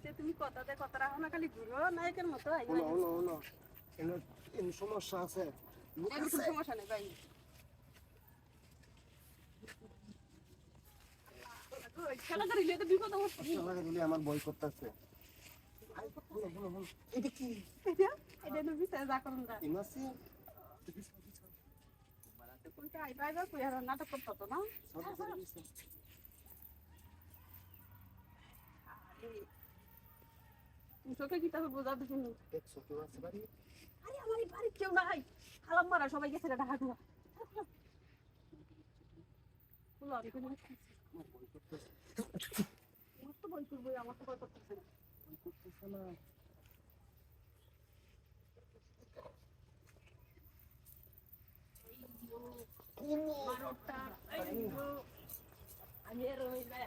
সে তুমি কথাতে কথা রাখো না খালি ঘুরো নায়কের মতো আই হলো হলো এনে এন সমস্যা আছে। লোক কোনো সমস্যা নেই ভাই খেলা তো বিপদ অবস্থা শালা দিলে আমার বই করতেছে এটা কি? এটা এটা তো বিচার যা করুন না ইমাসি কোনটা আই পাইবা কই আর নাটক করতে তো না তুমি চোখে কি তাহলে বোঝা দেখুন দেখছ কেউ আছে বাড়ি? আরে আমার এই বাড়ির কেউ নাই। খালাম মারা সবাই গেছে রে ঢাকা ঢুকা বলো আমি কোনো আমার তো বই করব আমার তো বই করতেছে না। বই করতেছে না। বারোটা আমি এর যায়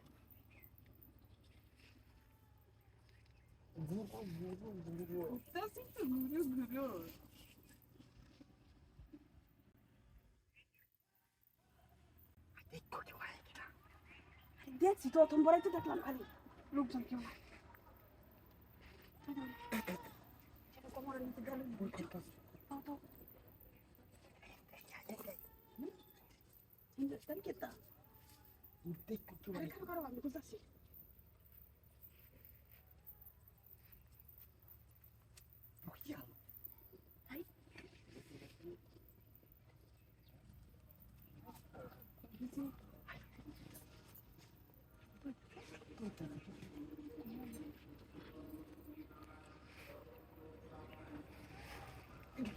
ঘুরবো ঘুরবো ঘুরবো দেখতেছি তো ঘুরে ঘুরে দেখো কেউ আয় কিনা আরে দেখছি প্রথম বড়াই তো দেখলাম খালি লোকজন কেউ না সেটা কোমরের নিচে গেল বই করতেছে তাও তাও হিন্দুস্তান কে তা দেখো কেউ আরে আয় খারাপ খারাপ আমি বুঝতেছি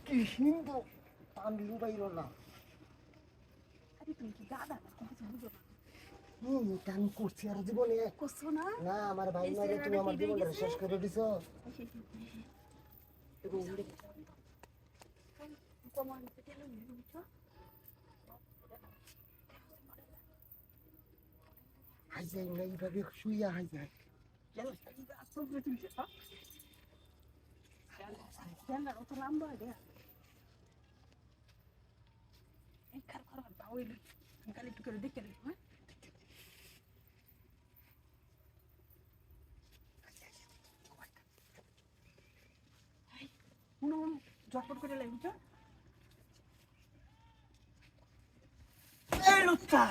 কি হিন্দু পানলু বাইরো না আরে তুমি কি গাদা হুম আমি করছি আর জীবনে করছ না না আমার ভাই না তুমি আমার জীবনটা শেষ করে দিছো হাই যাই না এইভাবে শুইয়া হাই হ্যাঁ অত লম্বা আমি খালি একটু করে দেখে নিই হ্যাঁ? ঝটপট করে লাগবে তো এই লুচ্চা